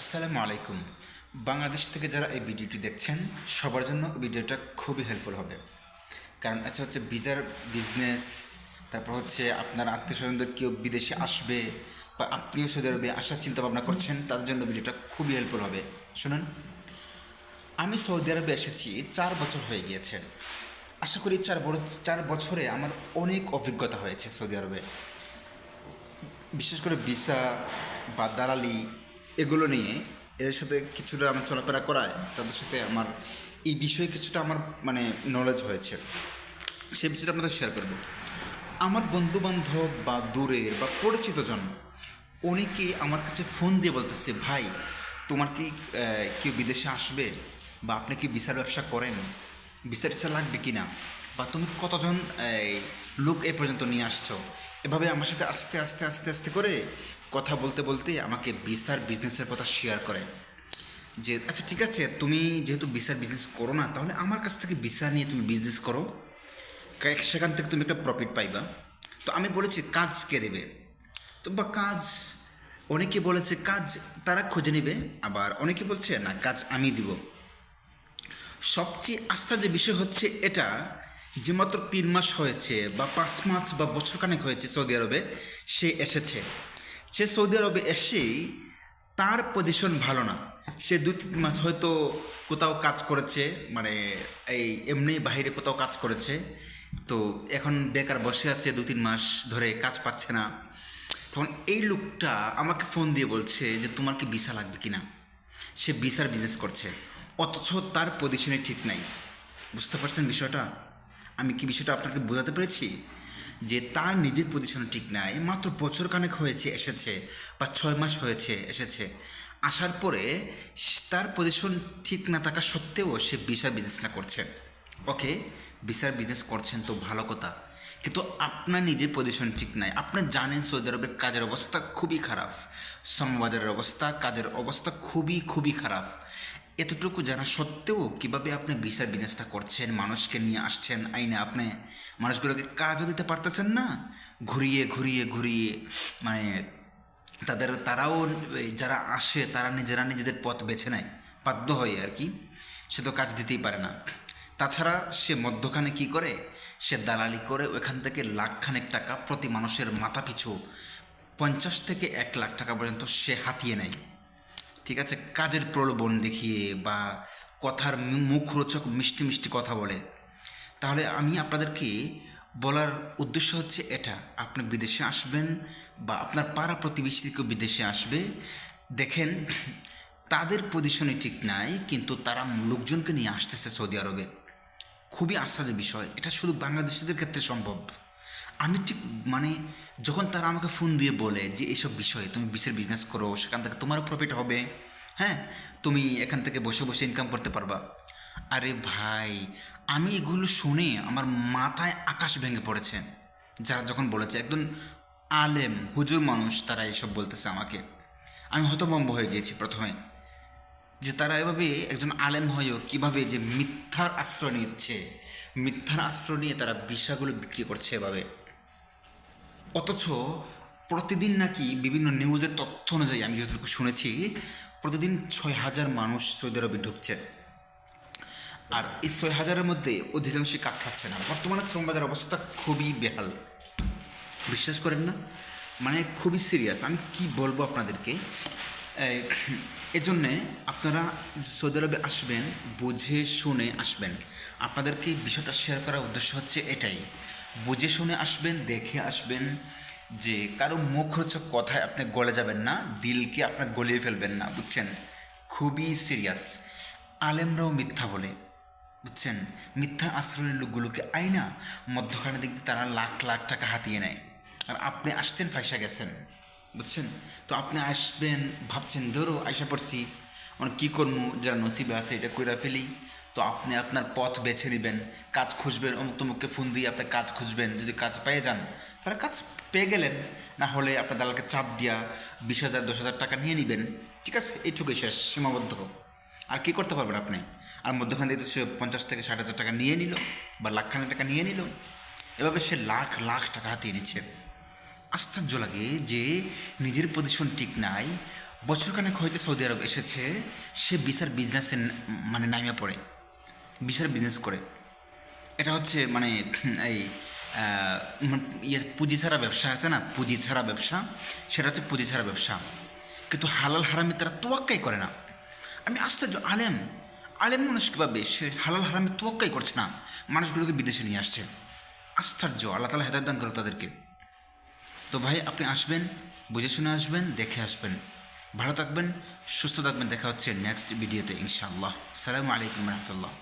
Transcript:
আসসালামু আলাইকুম। বাংলাদেশ থেকে যারা এই ভিডিওটি দেখছেন, সবার জন্য ভিডিওটা খুবই হেল্পফুল হবে। কারণ আচ্ছা হচ্ছে ভিসার বিজনেস তারপর হচ্ছে আপনার আত্মীয় স্বজনদের কেউ বিদেশে আসবে বা আপনিও সৌদি আরবে আসার চিন্তা ভাবনা করছেন, তাদের জন্য ভিডিওটা খুবই হেল্পফুল হবে। শুনুন, আমি সৌদি আরবে এসেছি, চার বছর হয়ে গিয়েছে। আশা করি চার বড় চার বছরে আমার অনেক অভিজ্ঞতা হয়েছে সৌদি আরবে। বিশেষ করে ভিসা বা দালালি এগুলো নিয়ে এদের সাথে কিছুটা আমার চলাফেরা করায়, তাদের সাথে আমার, এই বিষয়ে কিছুটা আমার মানে নলেজ হয়েছে। সেই বিষয়টা আপনাদের শেয়ার করব। আমার বন্ধু বান্ধব বা দূরের বা পরিচিত জন, অনেকেই আমার কাছে ফোন দিয়ে বলতেছে, ভাই, তোমার কি কেউ বিদেশে আসবে? বা আপনি কি বিচার ব্যবসা করেন? বিচার টিসা লাগবে কি না বা তুমি কতজন লোক এ পর্যন্ত নিয়ে আসছো? এভাবে আমার সাথে আস্তে আস্তে আস্তে আস্তে করে কথা বলতে বলতে আমাকে বিসার বিজনেসের কথা শেয়ার করে। যে আচ্ছা ঠিক আছে, তুমি যেহেতু বিসার বিজনেস করো না, তাহলে আমার কাছ থেকে ভিসা নিয়ে তুমি বিজনেস করো। সেখান থেকে তুমি একটা প্রফিট পাইবা। তো আমি বলেছি, কাজ কে দেবে? তো বা, কাজ অনেকে বলেছে, কাজ তারা খুঁজে নেবে। আবার অনেকে বলছে, না, কাজ আমি দিব। সবচেয়ে আস্থা যে বিষয় হচ্ছে এটা, যে মাত্র তিন মাস হয়েছে বা পাঁচ মাস বা বছরখানেক হয়েছে সৌদি আরবে, সে এসেছে। সে সৌদি আরবে এসেই তার পজিশন ভালো না। সে দু তিন মাস হয়তো কোথাও কাজ করেছে মানে এই এমনি বাইরে কোথাও কাজ করেছে। তো এখন বেকার বসে আছে দু তিন মাস ধরে, কাজ পাচ্ছে না। তখন এই লোকটা আমাকে ফোন দিয়ে বলছে যে, তোমার কি ভিসা লাগবে কি না সে ভিসার বিজনেস করছে। অথচ তার পজিশনে ঠিক নাই। বুঝতে পারছেন বিষয়টা? আমি কি বিষয়টা আপনাকে বোঝাতে পেরেছি? যে তার নিজের পজিশনে ঠিক নাই, মাত্র বছর কানেক হয়েছে, এসেছে, বা ছয় মাস হয়েছে, এসেছে। আসার পরে তার পজিশন ঠিক না থাকা সত্ত্বেও সে ভিসার বিজনেসটা করছে। ওকে ভিসার বিজনেস করছেন তো ভালো কথা, কিন্তু আপনার নিজের পজিশন ঠিক নাই। আপনি জানেন সৌদি আরবের কাজের অবস্থা খুবই খারাপ, শ্রমবাজারের অবস্থা, কাজের অবস্থা খুবই খুবই খারাপ। এতটুকু জানা সত্ত্বেও কীভাবে আপনি বিচার বিজনেসটা করছেন, মানুষকে নিয়ে আসছেন, আইনে আপনি মানুষগুলোকে কাজও দিতে পারতেছেন না? ঘুরিয়ে ঘুরিয়ে ঘুরিয়ে মানে তাদের, তারাও যারা আসে, তারা নিজেরা নিজেদের পথ বেছে নেয়। বাধ্য হয় আর কি। সে তো কাজ দিতেই পারে না। তাছাড়া সে মধ্যখানে কি করে? সে দালালি করে ওখান থেকে লাখখানেক টাকা প্রতি মানুষের মাথা পিছু পঞ্চাশ থেকে এক লাখ টাকা পর্যন্ত সে হাতিয়ে নেয়। ঠিক আছে, কাজের প্রলোভন দেখিয়ে বা কথার মুখরোচক মিষ্টি মিষ্টি কথা বলে। তাহলে আমি আপনাদেরকে বলার উদ্দেশ্য হচ্ছে এটা, আপনি বিদেশে আসবেন বা আপনার পাড়া প্রতিবেশী কেউ বিদেশে আসবে, দেখেন তাদের পজিশনে ঠিক নাই, কিন্তু তারা লোকজনকে নিয়ে আসতেছে সৌদি আরবে। খুবই আশ্চর্য বিষয়, এটা শুধু বাংলাদেশিদের ক্ষেত্রে সম্ভব। আমি ঠিক মানে যখন তারা আমাকে ফোন দিয়ে বলে যে এইসব বিষয়ে তুমি বিসের বিজনেস করো, সেখান থেকে তোমারও প্রফিট হবে। হ্যাঁ তুমি এখান থেকে বসে বসে ইনকাম করতে পারবা। আরে ভাই, আমি এগুলো শুনে আমার মাথায় আকাশ ভেঙে পড়েছে। যারা যখন বলেছে, একজন আলেম, হুজুর মানুষ, তারা এসব বলতেছে আমাকে। আমি হতভম্ব হয়ে গিয়েছি প্রথমে। যে তারা এভাবে একজন আলেম হয়েও কীভাবে যে মিথ্যার আশ্রয় নিচ্ছে, মিথ্যার আশ্রয় নিয়ে তারা বিষাগুলো বিক্রি করছে এভাবে। অথচ প্রতিদিন নাকি বিভিন্ন নিউজের তথ্য অনুযায়ী, আমি যতটুকু শুনেছি, প্রতিদিন ছয় হাজার মানুষ সৌদি আরবে ঢুকছে। আর এই ছয় হাজারের মধ্যে অধিকাংশই কাজ পাচ্ছে না। বর্তমানে শ্রমবাজার অবস্থা খুবই বেহাল। বিশ্বাস করেন না? মানে খুবই সিরিয়াস আমি কি বলব আপনাদেরকে? এজন্যে আপনারা সৌদি আরবে আসবেন, বুঝে শুনে আসবেন। আপনাদেরকে বিষয়টা শেয়ার করার উদ্দেশ্য হচ্ছে এটাই। বুঝে শুনে আসবেন, দেখে আসবেন যে কারও মুখরোচক কথায় আপনি গলে যাবেন না, দিলকে আপনার গলিয়ে ফেলবেন না, বুঝছেন? খুবই সিরিয়াস আলেমরাও মিথ্যা বলে, বুঝছেন? মিথ্যা আশ্রয়ের লোকগুলোকে আইনা মধ্যখানে দিয়ে তারা লাখ লাখ টাকা হাতিয়ে নেয়। আর আপনি আসছেন, ফাইসা গেছেন, বুঝছেন? তো আপনি আসবেন, ভাবছেন, ধরো আইসা পড়ছি মানে কী করব, যারা নসিবে আছে, এটা কইরা ফেলি তো আপনি আপনার পথ বেছে নেবেন, কাজ খুঁজবেন অমুক তমুককে ফোন দিয়ে আপনি কাজ খুঁজবেন, যদি কাজ পেয়ে যান, তাহলে কাজ পেয়ে গেলেন। না হলে আপনার দালালকে চাপ দিয়া বিশ হাজার, দশ হাজার টাকা নিয়ে নেবেন। ঠিক আছে, এইটুকুই শেষ, সীমাবদ্ধ। আর কি করতে পারবেন আপনি? আর মধ্যখান থেকে সে পঞ্চাশ থেকে ষাট হাজার টাকা নিয়ে নিল, বা লাখখানেক টাকা নিয়ে নিল। এভাবে সে লাখ লাখ টাকা হাতিয়ে নিচ্ছে। আশ্চর্য লাগে যে নিজের পজিশন ঠিক নাই বছরখানেক হয়তো সৌদি আরব এসেছে, সে বিচার বিজনেসে মানে নামিয়ে পড়ে, বিচার বিজনেস করে। এটা হচ্ছে মানে এই ইয়ে পুঁজি ছাড়া ব্যবসা আছে না, পুঁজি ছাড়া ব্যবসা, সেটা হচ্ছে পুঁজি ছাড়া ব্যবসা। কিন্তু হালাল হারামি তারা তোয়াক্কাই করে না। আমি আশ্চর্য, আলেম আলেম মানুষ কীভাবে? সে হালাল হারামি তোয়াক্কাই করছে না, মানুষগুলোকে বিদেশে নিয়ে আসছে। আশ্চর্য, আল্লাহ তালা হেদায়ত দান করো তাদেরকে। তো ভাই, আপনি আসবেন, বুঝে শুনে আসবেন, দেখে আসবেন। ভালো থাকবেন সুস্থ থাকবেন। দেখা হচ্ছে নেক্সট ভিডিওতে ইনশাআল্লাহ। সালামু আলাইকুম রহমতুল্লাহ।